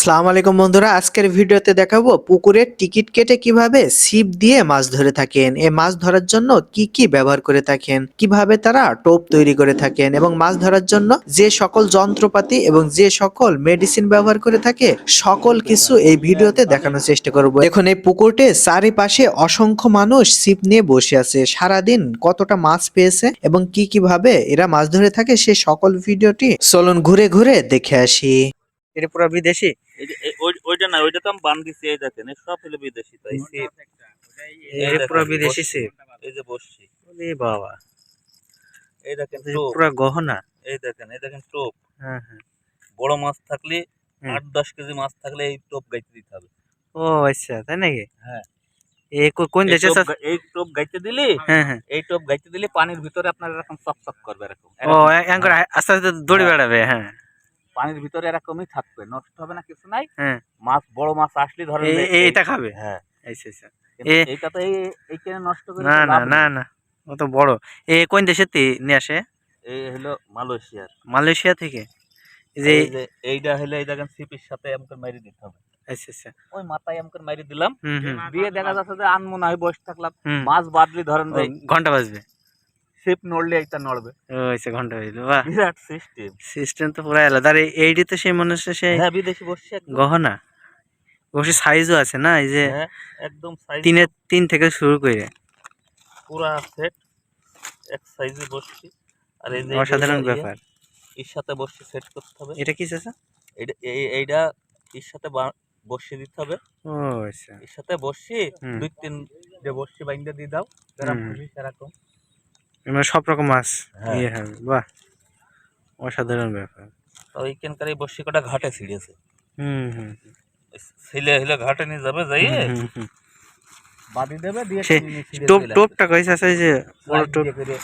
সালাম আলাইকুম বন্ধুরা, আজকের ভিডিওতে দেখাবো পুকুরের টিকিট কেটে কীভাবে ছিপ দিয়ে মাছ ধরে থাকেন। এ মাছ ধরার জন্য কি কি ব্যবহার করে থাকেন, কীভাবে তারা টোপ তৈরি করে থাকেন এবং মাছ ধরার জন্য যে সকল যন্ত্রপাতি এবং যে সকল মেডিসিন ব্যবহার করে থাকে, সকল কিছু এই ভিডিওতে দেখানোর চেষ্টা করব। এখন এই পুকুরটে চারিপাশে অসংখ্য মানুষ ছিপ নিয়ে বসে আছে। সারাদিন কতটা মাছ পেয়েছে এবং কি কীভাবে এরা মাছ ধরে থাকে, সে সকল ভিডিওটি চলুন ঘুরে ঘুরে দেখে আসি। এটা পুরো বিদেশি? এই যে ওইটা না ওইটা তো আমি বান দিছি এই দেখেন সব হলো বিদেশি তাই ছিপ এই পুরো বিদেশি বসছি। এই যে বসছি। ওরে বাবা। এই দেখেন পুরো গহনা। এই দেখেন এই দেখেন টোপ। হ্যাঁ হ্যাঁ। বড় মাছ থাকলে আট দশ কেজি মাছ থাকলে এই টোপ গাইতে দিতে হবে। ও আচ্ছা তাই নাকি? হ্যাঁ। এ কোন এই দেশে টোপ এই টোপ গাইতে দিলে হ্যাঁ হ্যাঁ। এই টোপ গাইতে দিলে পানির ভিতরে আপনার এরকম চক করবে এরকম। ও আস্তে আস্তে দৌড়ে হ্যাঁ। বেড়াবে হ্যাঁ। পানির ভিতরে এরকমই থাকবে নষ্ট হবে না কিছু নাই। হ্যাঁ। মাছ বড় মাছ আসলে ধরেন এইটা খাবে? হ্যাঁ। আচ্ছা এইটা তো এই এইখানে নষ্ট করে না না না না ও তো বড়। এ কোন দেশে নিয়ে আসে? এই হলো মালয়েশিয়ার। মালয়েশিয়া থেকে? এই যে এই যে এইটা হলে এই দেখেন সিপির সাথে আমাকে মারি দিতে হবে। আচ্ছা আচ্ছা ওই মাথায় আমাকে মারি দিলাম। দিয়ে দেখা যাচ্ছে যে আনমো না হয় বসে থাকলাম। মাছ বাদলি ধরেন ঘণ্টা বাজবে। সিপ নড়লে এটা নড়বে। ও আচ্ছা ঘণ্টা বাহ। বিরাট সিস্টেম সিস্টেম তো পুরো আলাদা আর এইটি তো সেই মনে হচ্ছে সেই হ্যাঁ বিদেশি বসছে গহনা। অবশ্যই সাইজও আছে না এই যে হ্যাঁ একদম সাইজ তিনের তিন থেকে শুরু করে। পুরা সেট এক সাইজে বসছি। আর এই যে অসাধারণ ব্যাপার। এর সাথে বসছি সেট করতে হবে। এটা কি চাচা? এইটা এই- এইটা এর সাথে বা- বসিয়ে দিতে হবে। ও আচ্ছা। এর সাথে বসছি দুই তিন যে বসছি বাইন্দা দিয়ে দাও। যেরকম হুম। খুশি সেরকম। মানে সব রকম মাছ হ্যাঁ। ইয়ে হবে। বাহ অসাধারণ ব্যাপার। তো এইখানকার এই কটা ঘাটে ছিঁড়েছে। হুম হুম। ছেলে হলে ঘাটে নিয়ে যাবে যাইয়ে হুম। বাদি দেবে দিয়ে টোপ টোপটা কইছে আছে যে। বড় টোপ। করে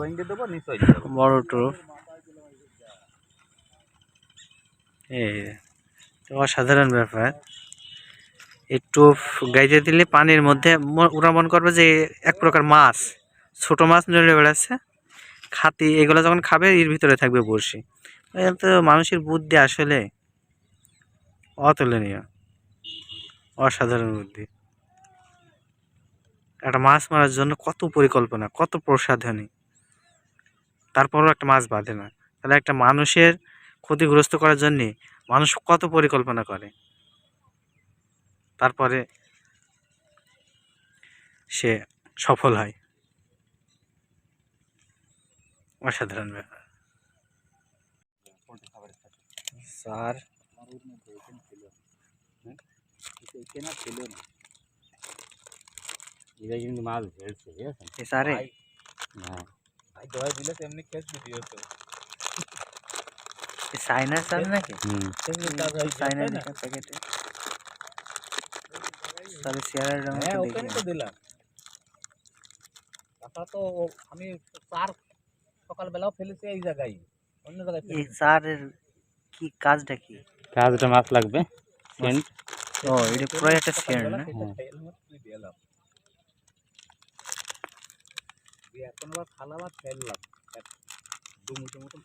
বাইন্দে দেবো নিচে বড় টোপ। এই অসাধারণ ব্যাপার। এই টোপ গাইতে দিলে পানির মধ্যে ওরা মনে করবে যে এক প্রকার মাছ। ছোট মাছ নড়ে বেড়াচ্ছে। খাতি, এগুলো যখন খাবে, এর ভিতরে থাকবে বড়শি। তো মানুষের বুদ্ধি আসলে অতুলনীয়, অসাধারণ বুদ্ধি। একটা মাছ মারার জন্য কত পরিকল্পনা, কত প্রসাধনী। তারপরও একটা মাছ বাঁধে না। তাহলে একটা মানুষের ক্ষতিগ্রস্ত করার জন্যে মানুষ কত পরিকল্পনা করে? তারপরে সে সফল হয়। অসাধারণ ব্যাপার স্যার এটা কিন্তু মাছ ধরছে বুঝেছেন স্যারে হ্যাঁ ভাই দোয়াই দিলে তেমনি খেস ভিডিও তো চাইনা স্যার নাকি হুম তেমনি কাজ হয় চাইনা তাই না? লেখা প্যাকেটে তাহলে চেয়ারের রঙ হ্যাঁ ওখানে তো দিলাম টাকা তো ও- আমি চার সকালবেলাও ফেলেছি এই জায়গায়। অন্য জায়গায় এই চারের কি কাজটা কি? কাজটা মাছ লাগবে সেন্ট। ও এটা পুরো একটা সেন্ট না? হ্যাঁ। এখন আবার খালা ফেললাম মতন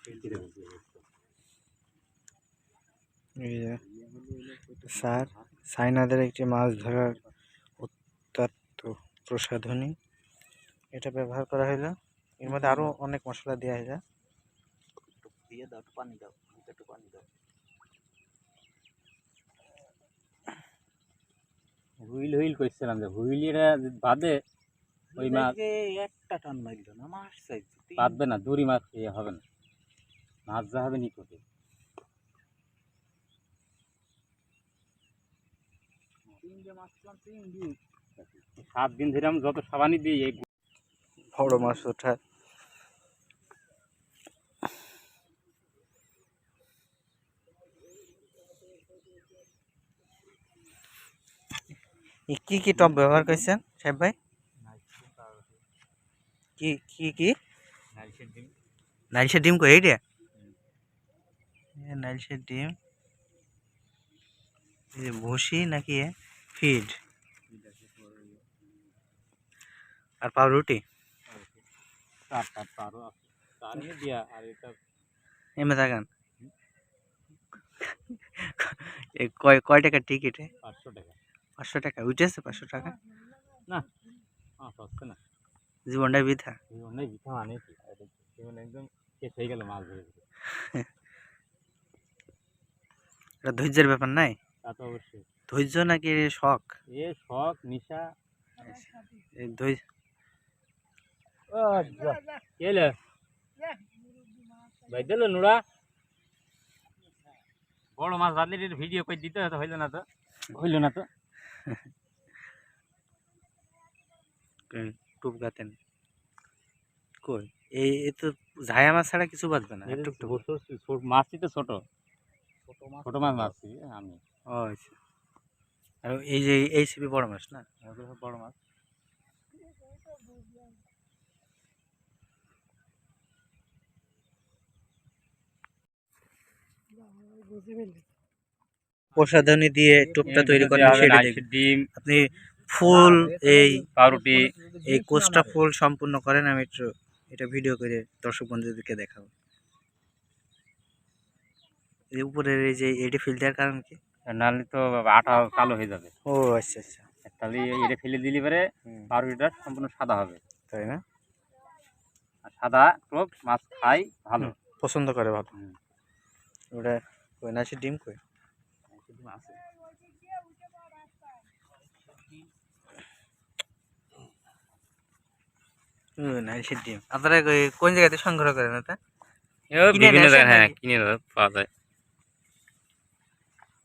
স্যার সাইনাদের একটি মাছ ধরার অত্যন্ত প্রসাধনী। এটা ব্যবহার করা হলো এর মধ্যে আরও অনেক মশলা দেওয়া যায়। দিয়ে দাও একটু পানি দাও একটু পানি দাও। হুইল হুইল করছিলাম যে হুইলিরা বাদে ওই মাছ একটা টান মারলো না মাছ চাইছে বাঁধবে না দড়ি মাছ ইয়ে হবে না। মাছ যা হবে তিন দিন। সাত দিন ধরে আমি যত সাবানি দিই এই বড় মাছ ওঠার। কি কি টপ ব্যবহার করছেন, সাহেব ভাই? কি কি কি? নারকেল ডিম। নাইলসের ডিম কই, এইটা? এ, নাইলসের ডিম। এই যে ভুসি নাকি ফিড? আর পাউরুটি চার চার তারও আছে তার নিয়ে দিয়া আর এটা এমে থাকেন এই কয় কয় টাকার টিকিটে পাঁচশো টাকা। পাঁচশো টাকা উঠেছে পাঁচশো টাকা? না। পাঁচ হচ্ছে না। জীবনটা বৃথা। অনেক বিথা মানে কি? জীবন একদম শেষ হয়ে গেল মাছ ধরে। এটা ধৈর্যের ব্যাপার নাই? তা তো অবশ্যই। ধৈর্য নাকি শখ? এ শখ নিশা। এই ধৈর্য কেলে ভাই দিল নুরা বড় মাছ বাদলির ভিডিও কই দিতে হইল না তো? হইল না তো? টুপ গাতেন। কই? এই এ তো ঝায়া মাছ ছাড়া কিছু বাঁচবে না। টুকটুক মাছই তো ছোট। ছোট মাছ মারছি আমি। ও আচ্ছা। আর এই যে এই সিবি বড় মাছ না? বড় মাছ। প্রসাধনী দিয়ে টোপটা তৈরি করেন সেটা ডিম আপনি ফুল এই পাউরুটি এই কোর্সটা ফুল সম্পূর্ণ করেন আমি একটু এটা ভিডিও করে দর্শক বন্ধুদেরকে দেখাবো। এই উপরের এই যে এটি ফিল্টার কারণ কি? নাহলে তো আটা কালো হয়ে যাবে। ও আচ্ছা আচ্ছা। তাহলে এটা ফেলে দিলে পরে পাউরুটিটা সম্পূর্ণ সাদা হবে। তাই না? আর সাদা টোপ মাছ খাই ভালো। পছন্দ করে ভালো। ওটা কই না ডিম কই? আছে? ও ডিম। আপনারা কোন জায়গাতে সংগ্রহ করেন এটা বিভিন্ন জায়গায় হ্যাঁ কিনে পাওয়া যায়।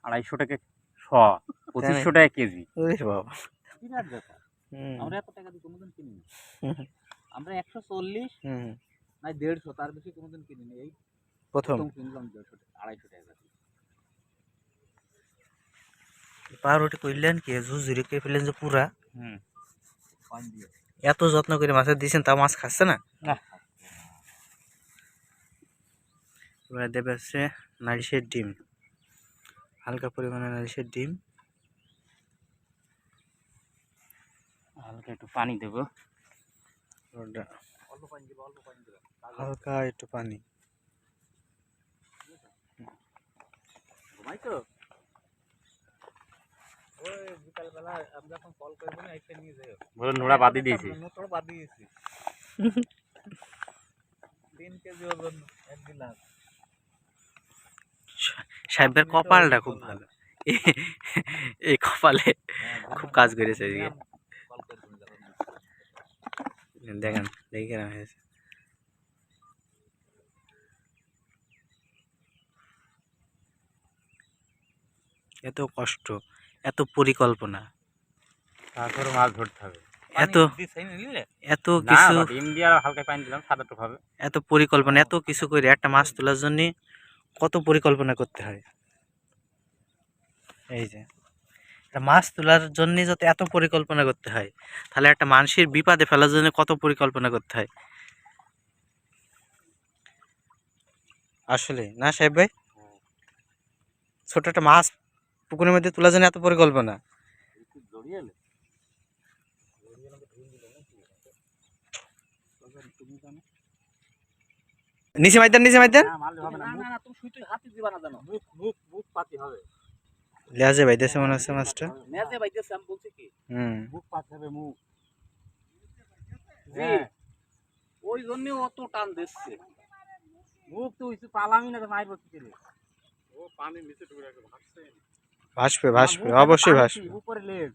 আড়াইশো টাকা শ পঁচিশশো টাকা কেজি। বাবা। বিরাট ব্যাপার আমরা এত টাকা দিয়ে কোনোদিন কিনি না। আমরা একশো চল্লিশ না দেড়শো তার বেশি কোনোদিন কিনি না। এই প্রথম। প্রথম কিনলাম দেড়শো টাকা আড়াইশো টাকা দিয়ে। পাউরুটি কইলেন কি ঝুঝুরি কে ফেলেন যে পুরা। এত যত্ন করে মাছের দিয়েছেন তা মাছ খাচ্ছে না? এবার দেবে হচ্ছে নারিশের ডিম। হালকা পরিমাণে নারিশের ডিম। হালকা একটু পানি দেবো। হালকা একটু পানি। তো ওই বিকালবেলা আমি যখন কল করব না এসে নিয়ে যাই বলে নোড়া বাদি দিয়েছি। নোড়া বাদ দিয়েছি। তিন কেজি ওজন এক গিলাস। সাহেবের কপালটা খুব ভালো। এই- কপালে খুব কাজ করেছে এদিকে। দেখেন দেখি কেন হয়েছে। এত কষ্ট। এত পরিকল্পনা। তারপরে মাছ ধরতে হবে। এত এত কিছু আর হালকা পানি দিলাম সাদা টুক হবে এত পরিকল্পনা এত কিছু করে একটা মাছ তোলার জন্য কত পরিকল্পনা করতে হয়? এই যে। মাছ তোলার জন্য যত এত পরিকল্পনা করতে হয় তাহলে একটা মানুষের বিপদে ফেলার জন্য কত পরিকল্পনা করতে হয়? আসলে না সাহেব ভাই? ছোট একটা মাছ পুকুরের মধ্যে তোলার জন্য এত পরিকল্পনা। নিচে মাইতেন নিচে মাইতেন লেজে ভাইতেছে মনে হচ্ছে মাছটা। নেজে আমি বলছি কি হুম। মুখ পাতি হবে মুখ হ্যাঁ ওই জন্য অত টান দিচ্ছে। মুখ তো পালামি না মারবো কি ও পানি নিচে রাখবে ভাসবে ভাসবে অবশ্যই ভাসবে। উপরে লেগ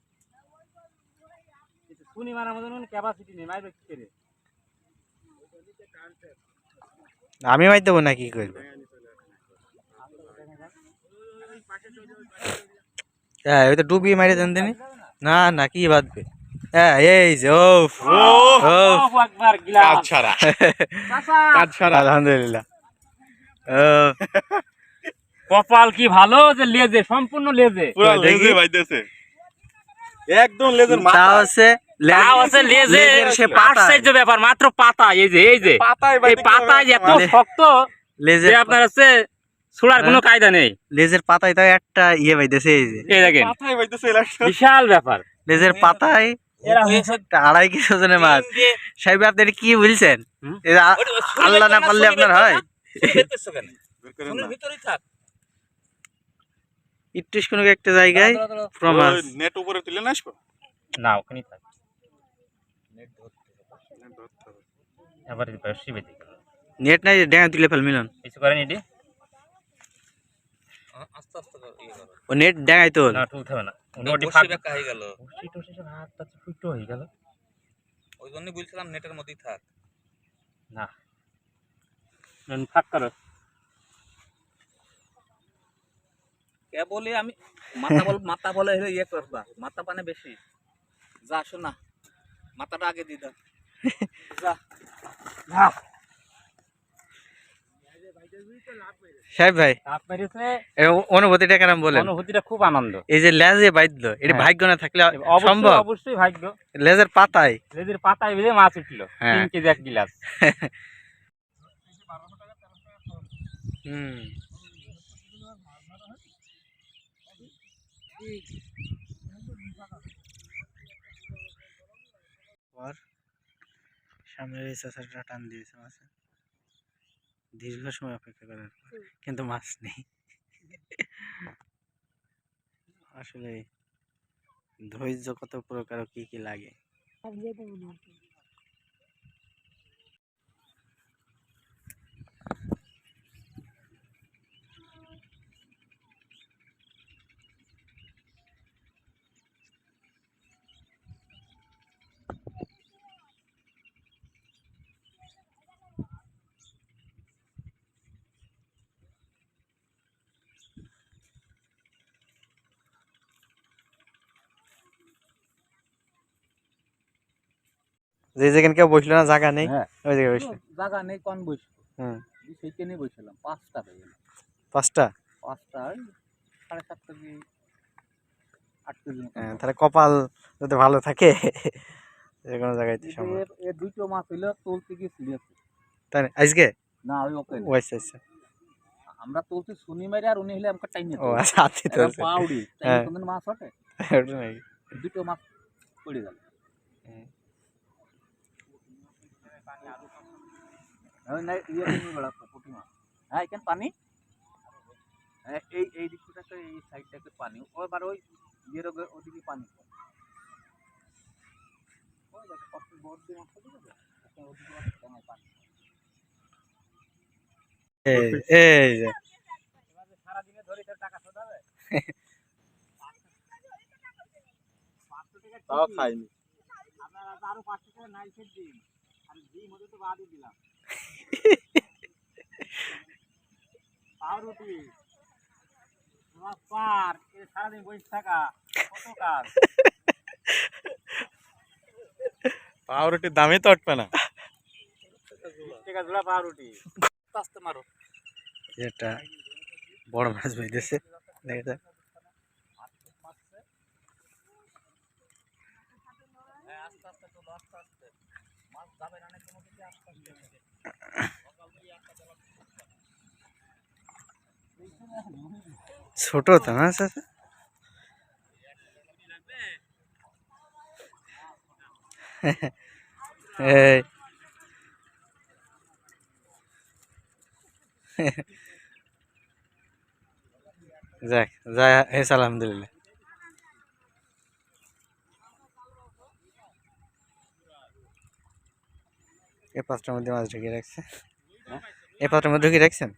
শুনি মারার মতন ক্যাপাসিটি নেই মারবে কি করে? আমি মাইর দেবো না কি করবে? হ্যাঁ ওই তো ডুবিয়ে মারি দেন দিনি না না কি বাঁধবে? হ্যাঁ এই যে ও আলহামদুলিল্লাহ। ও। কপাল কি ভালো যে লেজে সম্পূর্ণ লেজে? পুরো দেখি। লেজে বাইতেছে। একদম লেজের মাথা। হচ্ছে আছে লেজে। ব্যাপার মাত্র পাতা এই যে এই যে। পাতায় এই বাইতে পাতায় এত মানে- শক্ত লেজের যে আপনার হচ্ছে ছোড়ার কোনো কায়দা নেই। লেজের পাতায় তো একটা ইয়ে বাইতেছে এই যে। এই দেখেন। পাতায় বিশাল ব্যাপার। লেজের পাতায় এরা হয়েছে একটা আড়াই কেজি ওজনের মাছ। সাহেব আপনি কি বলছেন? হুম? আল্লাহ না পারলে আপনার হয়? ভিতরেই থাক। ইট্টিস কোনো একটা জায়গায় পুরো নেট উপরে তুলে না আসব? না ওখানেই থাক। নেট ধরতে হবে। এবার বেশি বেঁধে গেল নেট নাই ড্যাঙা তুলে ফেল মিলন। কিছু করেনি এটি? আস্তে আস্তে ইয়ে করো। ও নেট ড্যাঙাই তোল। না তুলতে হবে না। বসে ফাঁক হয়ে গেল। বসি টসি সব হাত ফুটো হয়ে গেল। ওই জন্যই বলছিলাম নেটের মধ্যেই থাক। না। ফাঁক করো। কে বলি আমি মাথা বল মাথা বলে হলে ইয়ে করবা মাথা পানে বেশি। যা শোনা মাথাটা আগে দাও। যা। সাহেব ভাই অনুভূতিটা কেমন বলেন? অনুভূতিটা খুব আনন্দ। এই যে লেজে বাইদলো এটা হ্যাঁ। ভাগ্য না থাকলে অবশ্যই সম্ভব? অবশ্যই ভাগ্য। লেজের পাতায়? লেজের পাতায় বেঁধে মাছ উঠল হ্যাঁ। তিন কেজি এক গিলাস। হুম। সামনের এই চাষাটা টান দিয়েছে মাছে দীর্ঘ সময় অপেক্ষা করার পর কিন্তু মাছ নেই। আসলে ধৈর্য কত প্রকার কি কি লাগে। যে যেখানে কেউ বসল না জায়গা নেই হ্যাঁ। ওই জায়গায় বসল। জায়গা নেই কোন বসবো হুম। সেইখানে বসছিলাম পাঁচটা হয়ে গেল। পাঁচটা? পাঁচটা সাড়ে সাত কেজি আট কেজি হ্যাঁ, তাহলে কপাল যদি ভালো থাকে যে কোনো জায়গায় এর দুটো মাছ হইল তুলতে গেছিল তাই না? আজকে? না ওই ওকে ও আচ্ছা আচ্ছা। আমরা তুলছি শুনি মারি আর উনি হলে আমাকে টাইম ও আচ্ছা হাতি তো পাউডি। হ্যাঁ। কোনদিন মাছ ওঠে? দুটো মাছ পড়ে গেল হুম। ওই নাই ইয়ে নিয়ে বেড়াচ্ছে পুঁটি মাছ হ্যাঁ এখানে পানি? হ্যাঁ, এই এই দিকটাতে এই সাইডটাতে পানি। ওবার ওই ইয়ের ওদিকে পানি। এই যে। সারাদিনে ধরে টাকা শোধ হবে তাও খাইনি আপনারা আরও পাঁচশো টাকা নাইল সেট দিন পাউরুটি পার এ সারাদিন বসে থাকা কত কাজ। পাউরুটির দামই তো উঠবে না। পাউরুটি মারো। এটা বড় মাছ বইতেছে। দেখা যাক। হ্যাঁ আস্তে আস্তে চলো আস্তে আস্তে মাছ যাবে না কোনো কিছু আস্তে আস্তে ছোট তো না চাচা? এই। যাক যা হেস আলহামদুলিল্লাহ এই পাত্রের মধ্যে মাছ ঢুকিয়ে রাখছে। এই পাত্রের মধ্যে ঢুকিয়ে রাখছেন?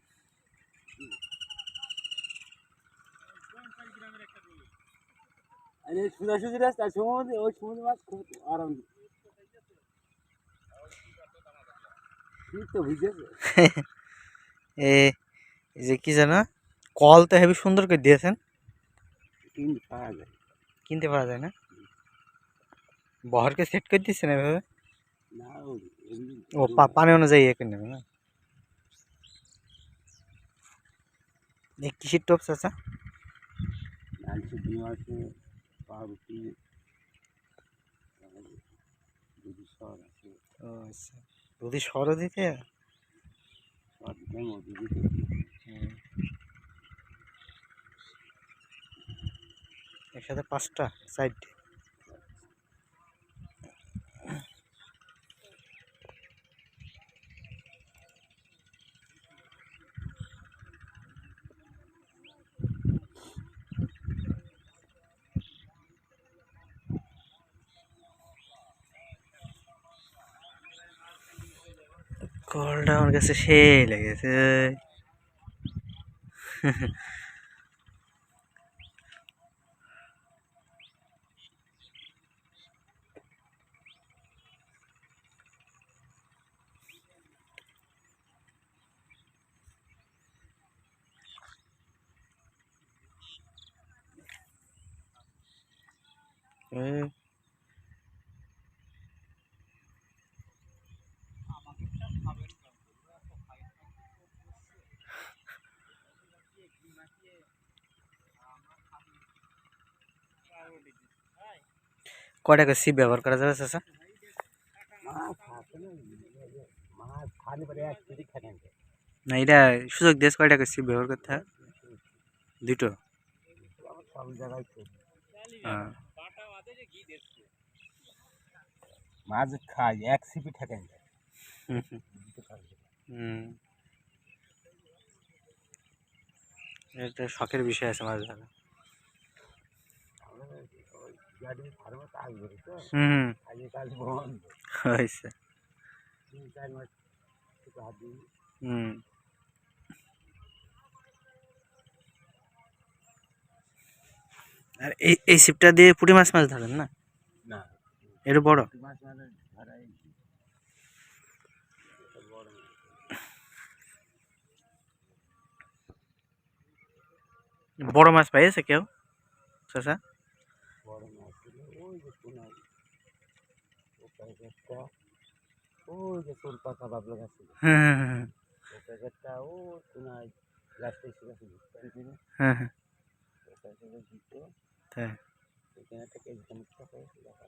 আরে সুদা সুদি রাস্তা সমুদ্রে ওই সমুদ্র মাছ খুব আরাম। শীত তো ভিজেছে। এ এই যে কি জানো কল তো হেবি সুন্দর করে দিয়েছেন। কিন্তু পাওয়া যায়। কিনতে পাওয়া যায় না? বহরকে সেট করে দিচ্ছেন এভাবে? না ও পা- পানি অনুযায়ী করে নেবে না? এই কিসের টোপস আছে আছে পাউরুটি দুধ ও আচ্ছা। সরও দিতে। একসাথে পাঁচটা সাইড কলটা আমার কাছে সেই লেগেছে। এই কয় টাকা সিপ ব্যবহার করা যাবে, চাচা? না, এটা সুযোগ দিয়েছে কয় টাকা সিপ ব্যবহার করতে হয়? দুটো? মাছ খাই এক সিপি ঠেকেন এটা শখের বিষয় আছে মাছ ধরা হুম। হুম হয়েছে। হুম। আর এই এই সিপটা দিয়ে পুঁটি মাছ মাছ ধরেন না? না। বড়? মাছ মানে ধরাই। বড় মাছ পাইছে কেউ চাচা বড় মাছ ছিল ওই যে কোনায় ও প্যাকেটটা ওই যে তোর পাকা বাবলা গাছ ছিল হ্যাঁ হ্যাঁ হ্যাঁ ও প্যাকেটটা ও কোনায় গাছটা এসে গেছিল কন্টিনিউ হ্যাঁ হ্যাঁ ও প্যাকেটে দিত তাই সেখানে থেকে এখানে টাকা এসে দেখা